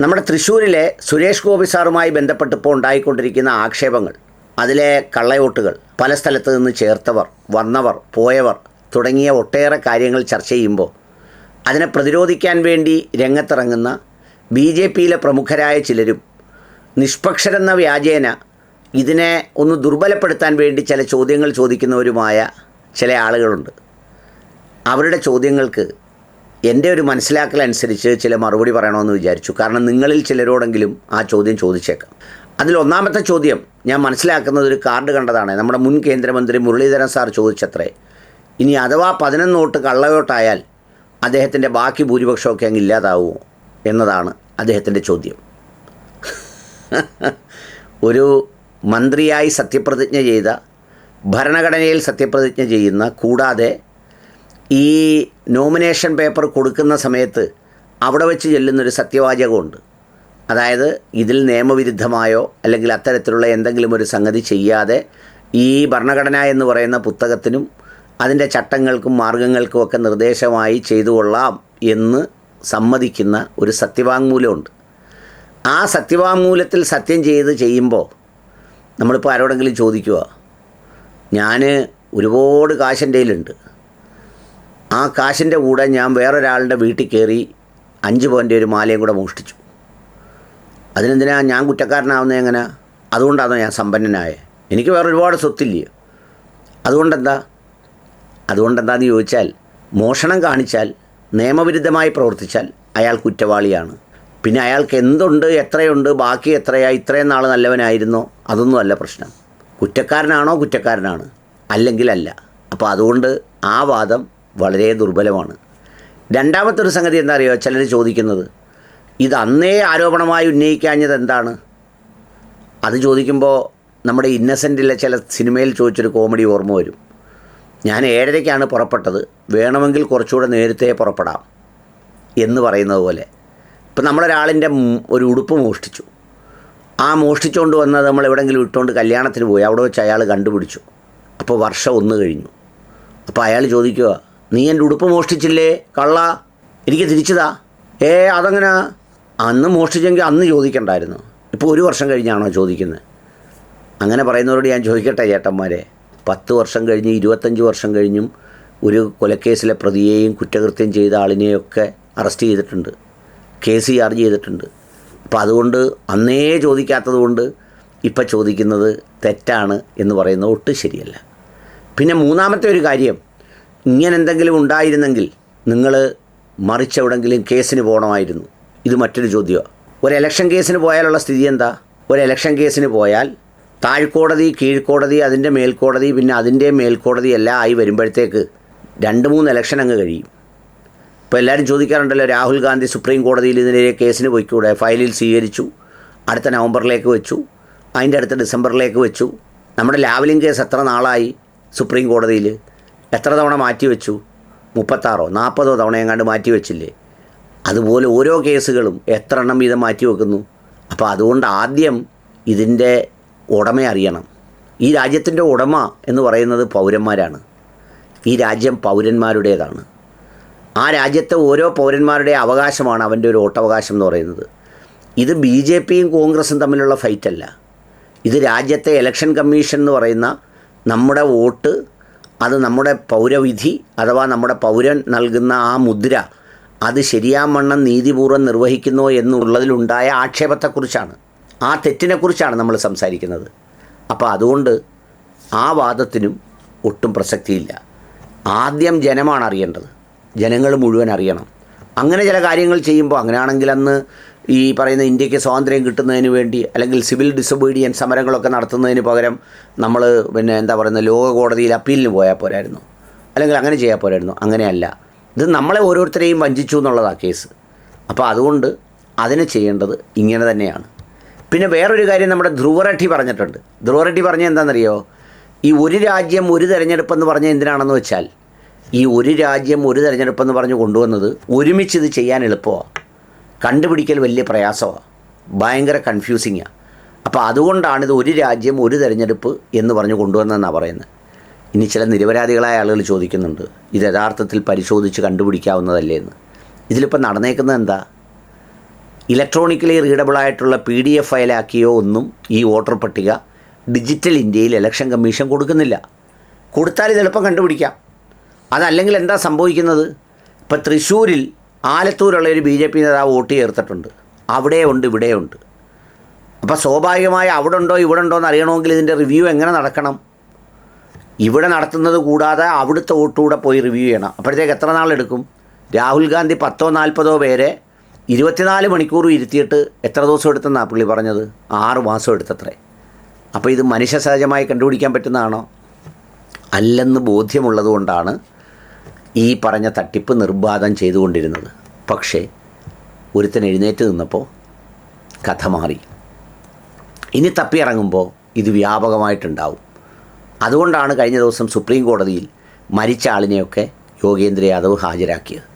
നമ്മുടെ തൃശ്ശൂരിലെ സുരേഷ് ഗോപി സാറുമായി ബന്ധപ്പെട്ട് ഇപ്പോൾ ഉണ്ടായിക്കൊണ്ടിരിക്കുന്ന ആക്ഷേപങ്ങൾ അതിലെ കള്ളയോട്ടുകൾ പല സ്ഥലത്ത് നിന്ന് ചേർത്തവർ വന്നവർ പോയവർ തുടങ്ങിയ ഒട്ടേറെ കാര്യങ്ങൾ ചർച്ച ചെയ്യുമ്പോൾ അതിനെ പ്രതിരോധിക്കാൻ വേണ്ടി രംഗത്തിറങ്ങുന്ന ബി ജെ പിയിലെ പ്രമുഖരായ ചിലരും നിഷ്പക്ഷരെന്ന വ്യാജേന ഇതിനെ ഒന്ന് ദുർബലപ്പെടുത്താൻ വേണ്ടി ചില ചോദ്യങ്ങൾ ചോദിക്കുന്നവരുമായ ചില ആളുകളുണ്ട്. അവരുടെ ചോദ്യങ്ങൾക്ക് എന്റെ ഒരു മനസ്സിലാക്കലനുസരിച്ച് ചില മറുപടി പറയണമെന്ന് വിചാരിച്ചു. കാരണം നിങ്ങളിൽ ചിലരോടെങ്കിലും ആ ചോദ്യം ചോദിച്ചേക്കാം. അതിൽ ഒന്നാമത്തെ ചോദ്യം ഞാൻ മനസ്സിലാക്കുന്നത് ഒരു കാർഡ് കണ്ടതാണ്. നമ്മുടെ മുൻ കേന്ദ്രമന്ത്രി മുരളീധരൻ സാർ ചോദിച്ചത്രേ ഇനി അഥവാ പതിനൊന്ന് വോട്ട് കള്ളവോട്ടായാൽ അദ്ദേഹത്തിന്റെ ബാക്കി ഭൂരിപക്ഷമൊക്കെ അങ്ങ് ഇല്ലാതാവുമോ എന്നതാണ് അദ്ദേഹത്തിന്റെ ചോദ്യം. ഒരു മന്ത്രിയായി സത്യപ്രതിജ്ഞ ചെയ്ത ഭരണഘടനയിൽ സത്യപ്രതിജ്ഞ ചെയ്യുന്ന കൂടാതെ ഈ നോമിനേഷൻ പേപ്പർ കൊടുക്കുന്ന സമയത്ത് അവിടെ വെച്ച് ചെല്ലുന്നൊരു സത്യവാചകമുണ്ട്. അതായത് ഇതിൽ നിയമവിരുദ്ധമായോ അല്ലെങ്കിൽ അത്തരത്തിലുള്ള എന്തെങ്കിലും ഒരു സംഗതി ചെയ്യാതെ ഈ ഭരണഘടന എന്ന് പറയുന്ന പുസ്തകത്തിനും അതിന്റെ ചട്ടങ്ങൾക്കും മാർഗങ്ങൾക്കും ഒക്കെ നിർദ്ദേശമായി ചെയ്തു കൊള്ളാം എന്ന് സമ്മതിക്കുന്ന ഒരു സത്യവാങ്മൂലമുണ്ട്. ആ സത്യവാങ്മൂലത്തിൽ സത്യം ചെയ്ത് ചെയ്യുമ്പോൾ നമ്മളിപ്പോൾ ആരോടെങ്കിലും ചോദിക്കുക ഞാൻ ഒരുപാട് കയ്യിലുണ്ട്. ആ കാശിന്റെ കൂടെ ഞാൻ വേറൊരാളുടെ വീട്ടിൽ കയറി അഞ്ച് പോയിന്റെ ഒരു മാലയും കൂടെ മോഷ്ടിച്ചു. അതിനെന്തിനാ ഞാൻ കുറ്റക്കാരനാവുന്നത് എങ്ങനെ? അതുകൊണ്ടാണോ ഞാൻ സമ്പന്നനായത് എനിക്ക് വേറെ ഒരുപാട് സ്വത്തില്ലേ? അതുകൊണ്ടെന്താ? അതുകൊണ്ടെന്താന്ന് ചോദിച്ചാൽ മോഷണം കാണിച്ചാൽ നിയമവിരുദ്ധമായി പ്രവർത്തിച്ചാൽ അയാൾ കുറ്റവാളിയാണ്. പിന്നെ അയാൾക്ക് എന്തുണ്ട് എത്രയുണ്ട് ബാക്കി എത്രയാ ഇത്രയും നാൾ നല്ലവനായിരുന്നോ? അതൊന്നും അല്ല പ്രശ്നം. കുറ്റക്കാരനാണോ കുറ്റക്കാരനാണ്? അല്ലെങ്കിൽ അല്ല അപ്പോൾ അതുകൊണ്ട് ആ വാദം വളരെ ദുർബലമാണ്. രണ്ടാമത്തെ ഒരു സംഗതി എന്താ അറിയുക ചിലർ ചോദിക്കുന്നത് ഇത് അന്നേ ആരോപണമായി ഉന്നയിക്കാഞ്ഞത് എന്താണ്? അത് ചോദിക്കുമ്പോൾ നമ്മുടെ ഇന്നസെന്റിലെ ചില സിനിമയിൽ ചോദിച്ചൊരു കോമഡി ഓർമ്മ വരും. ഞാൻ ഏഴരയ്ക്കാണ് പുറപ്പെട്ടത്. വേണമെങ്കിൽ കുറച്ചുകൂടെ നേരത്തെ പുറപ്പെടാം എന്ന് പറയുന്നത് പോലെ. ഇപ്പം നമ്മളൊരാളിന്റെ ഒരു ഉടുപ്പ് മോഷ്ടിച്ചു. ആ മോഷ്ടിച്ചുകൊണ്ട് വന്നത് നമ്മൾ എവിടെയെങ്കിലും ഇട്ടുകൊണ്ട് കല്യാണത്തിന് പോയി. അവിടെ വെച്ച് അയാൾ കണ്ടുപിടിച്ചു. അപ്പോൾ വർഷം ഒന്ന് കഴിഞ്ഞു. അപ്പോൾ അയാൾ ചോദിക്കുക നീ എന്റെ ഉടുപ്പ് മോഷ്ടിച്ചില്ലേ? കള്ള. എനിക്ക് തിരിച്ചതാ. ഏ അതങ്ങനെ? അന്ന് മോഷ്ടിച്ചെങ്കിൽ അന്ന് ചോദിക്കണ്ടായിരുന്നു. ഇപ്പോൾ ഒരു വർഷം കഴിഞ്ഞാണോ ചോദിക്കുന്നത് അങ്ങനെ പറയുന്നവരോട് ഞാൻ ചോദിക്കട്ടെ ചേട്ടന്മാരെ. പത്ത് വർഷം കഴിഞ്ഞ് ഇരുപത്തഞ്ച് വർഷം കഴിഞ്ഞും ഒരു കൊലക്കേസിലെ പ്രതിയെയും കുറ്റകൃത്യം ചെയ്ത ആളിനെയൊക്കെ അറസ്റ്റ് ചെയ്തിട്ടുണ്ട്. കേസ് ചാർജ് ചെയ്തിട്ടുണ്ട്. അപ്പോൾ അതുകൊണ്ട് അന്നേ ചോദിക്കാത്തത് കൊണ്ട് ഇപ്പം ചോദിക്കുന്നത് തെറ്റാണ് എന്ന് പറയുന്നത് ഒട്ടും ശരിയല്ല. പിന്നെ മൂന്നാമത്തെ ഒരു കാര്യം. ഇങ്ങനെ എന്തെങ്കിലും ഉണ്ടായിരുന്നെങ്കിൽ നിങ്ങൾ മറിച്ചെവിടെങ്കിലും കേസിന് പോകണമായിരുന്നു. ഇത് മറ്റൊരു ചോദ്യമാണ് ഒരു ഇലക്ഷൻ കേസിന് പോയാലുള്ള സ്ഥിതി എന്താ? ഒരു ഇലക്ഷൻ കേസിന് പോയാൽ താഴ്ക്കോടതി കീഴ്ക്കോടതി അതിന്റെ മേൽക്കോടതി പിന്നെ അതിന്റെ മേൽക്കോടതി എല്ലാം ആയി വരുമ്പോഴത്തേക്ക് രണ്ട് മൂന്ന് ഇലക്ഷൻ അങ്ങ് കഴിയും. ഇപ്പോൾ എല്ലാവരും ചോദിക്കാറുണ്ടല്ലോ രാഹുൽ ഗാന്ധി സുപ്രീം കോടതിയിൽ ഇതിനെതിരെ കേസിന് പോയിക്കൂടെ? ഫയലിൽ സ്വീകരിച്ചു അടുത്ത നവംബറിലേക്ക് വെച്ചു അതിന്റെ അടുത്ത ഡിസംബറിലേക്ക് വെച്ചു. നമ്മുടെ ലാവലിംഗ് കേസ് എത്ര നാളായി സുപ്രീം കോടതിയിൽ എത്ര തവണ മാറ്റി വെച്ചു? മുപ്പത്താറോ? നാൽപ്പതോ തവണ എങ്ങാണ്ട് മാറ്റി വെച്ചില്ലേ? അതുപോലെ ഓരോ കേസുകളും എത്ര എണ്ണം വീതം മാറ്റി വെക്കുന്നു? അപ്പോൾ അതുകൊണ്ട് ആദ്യം ഇതിന്റെ ഉടമ അറിയണം. ഈ രാജ്യത്തിന്റെ ഉടമ എന്ന് പറയുന്നത് പൗരന്മാരാണ്. ഈ രാജ്യം പൗരന്മാരുടേതാണ്. ആ രാജ്യത്തെ ഓരോ പൗരന്മാരുടെ അവകാശമാണ് അവന്റെ ഒരു വോട്ടവകാശം എന്ന് പറയുന്നത്. ഇത് ബി ജെ പിയും കോൺഗ്രസും തമ്മിലുള്ള ഫൈറ്റല്ല. ഇത് രാജ്യത്തെ ഇലക്ഷൻ കമ്മീഷൻ എന്ന് പറയുന്ന നമ്മുടെ വോട്ട് അത് നമ്മുടെ പൗരവിധി അഥവാ നമ്മുടെ പൗരൻ നൽകുന്ന ആ മുദ്ര അത് ശരിയാമണ്ണം നീതിപൂർവം നിർവഹിക്കുന്നു എന്നുള്ളതിലുണ്ടായ ആക്ഷേപത്തെക്കുറിച്ചാണ്. ആ തെറ്റിനെക്കുറിച്ചാണ് നമ്മൾ സംസാരിക്കുന്നത്. അപ്പോൾ അതുകൊണ്ട് ആ വാദത്തിനും ഒട്ടും പ്രസക്തിയില്ല. ആദ്യം ജനമാണ് അറിയേണ്ടത്. ജനങ്ങൾ മുഴുവൻ അറിയണം. അങ്ങനെ ചില കാര്യങ്ങൾ ചെയ്യുമ്പോൾ അങ്ങനെയാണെങ്കിൽ അന്ന് ഈ പറയുന്ന ഇന്ത്യയ്ക്ക് സ്വാതന്ത്ര്യം കിട്ടുന്നതിന് വേണ്ടി അല്ലെങ്കിൽ സിവിൽ ഡിസൊബീഡിയൻ സമരങ്ങളൊക്കെ നടത്തുന്നതിന് പകരം നമ്മൾ പിന്നെ എന്താ പറയുന്നത് ലോക കോടതിയിൽ അപ്പീലിന് പോയാൽ പോരായിരുന്നു. അല്ലെങ്കിൽ അങ്ങനെ ചെയ്യാൻ പോരായിരുന്നു. അങ്ങനെയല്ല. ഇത് നമ്മളെ ഓരോരുത്തരെയും വഞ്ചിച്ചു എന്നുള്ളതാണ് കേസ്. അപ്പോൾ അതുകൊണ്ട് അതിനെ ചെയ്യേണ്ടത് ഇങ്ങനെ തന്നെയാണ്. പിന്നെ വേറൊരു കാര്യം നമ്മുടെ ധ്രുവറെട്ടി പറഞ്ഞിട്ടുണ്ട്. ധ്രുവറെട്ടി പറഞ്ഞ എന്താണെന്നറിയോ? ഈ ഒരു രാജ്യം ഒരു തെരഞ്ഞെടുപ്പെന്ന് പറഞ്ഞ എന്തിനാണെന്ന് വെച്ചാൽ ഈ ഒരു രാജ്യം ഒരു തെരഞ്ഞെടുപ്പെന്ന് പറഞ്ഞ് കൊണ്ടുവന്നത് ഒരുമിച്ച് ഇത് ചെയ്യാൻ എളുപ്പമാണ് കണ്ടുപിടിക്കൽ വലിയ പ്രയാസമാണ് ഭയങ്കര കൺഫ്യൂസിങ്ങാണ് അപ്പോൾ അതുകൊണ്ടാണിത് ഒരു രാജ്യം ഒരു തെരഞ്ഞെടുപ്പ് എന്ന് പറഞ്ഞ് കൊണ്ടുവന്നതെന്നാണ് പറയുന്നത്. ഇനി ചില നിരപരാധികളായ ആളുകൾ ചോദിക്കുന്നുണ്ട് ഇത് യഥാർത്ഥത്തിൽ പരിശോധിച്ച് കണ്ടുപിടിക്കാവുന്നതല്ലേ എന്ന്. ഇതിലിപ്പോൾ നടന്നേക്കുന്നത് എന്താ? ഇലക്ട്രോണിക്കലി റീഡബിളായിട്ടുള്ള പി ഡി എഫ് ഫയലാക്കിയോ ഒന്നും ഈ വോട്ടർ പട്ടിക ഡിജിറ്റൽ ഇന്ത്യയിൽ ഇലക്ഷൻ കമ്മീഷൻ കൊടുക്കുന്നില്ല. കൊടുത്താൽ ഇത് എളുപ്പം കണ്ടുപിടിക്കാം. അതല്ലെങ്കിൽ എന്താ സംഭവിക്കുന്നത്? ഇപ്പം തൃശ്ശൂരിൽ ആലത്തൂരുള്ള ഒരു ബി ജെ പി നേതാവ് വോട്ട് ചേർത്തിട്ടുണ്ട്. ഇവിടെ ഉണ്ട് അപ്പോൾ സ്വാഭാവികമായി അവിടെ ഉണ്ടോ ഇവിടെ ഉണ്ടോ എന്ന് അറിയണമെങ്കിൽ ഇതിന്റെ റിവ്യൂ എങ്ങനെ നടക്കണം? ഇവിടെ നടത്തുന്നത് കൂടാതെ അവിടുത്തെ വോട്ടുകൂടെ പോയി റിവ്യൂ ചെയ്യണം. അപ്പോഴത്തേക്ക് എത്ര നാളെടുക്കും രാഹുൽ ഗാന്ധി പത്തോ നാൽപ്പതോ പേരെ ഇരുപത്തിനാല് മണിക്കൂർ ഇരുത്തിയിട്ട് എത്ര ദിവസം എടുത്തെന്നാണ് പുള്ളി പറഞ്ഞത്? ആറ് മാസം എടുത്തത്രേ. അപ്പോൾ ഇത് മനുഷ്യ സഹജമായി കണ്ടുപിടിക്കാൻ പറ്റുന്നതാണോ? അല്ലെന്ന് ബോധ്യമുള്ളത് കൊണ്ടാണ് ഈ പറഞ്ഞ തട്ടിപ്പ് നിർബാധം ചെയ്തുകൊണ്ടിരുന്നത്. പക്ഷേ ഒരുത്തൻ എഴുന്നേറ്റ് നിന്നപ്പോൾ കഥ മാറി. ഇനി തപ്പിയിറങ്ങുമ്പോൾ ഇത് വ്യാപകമായിട്ടുണ്ടാവും. അതുകൊണ്ടാണ് കഴിഞ്ഞ ദിവസം സുപ്രീം കോടതിയിൽ മരിച്ച ആളിനെയൊക്കെ യോഗേന്ദ്ര യാദവ് ഹാജരാക്കിയത്.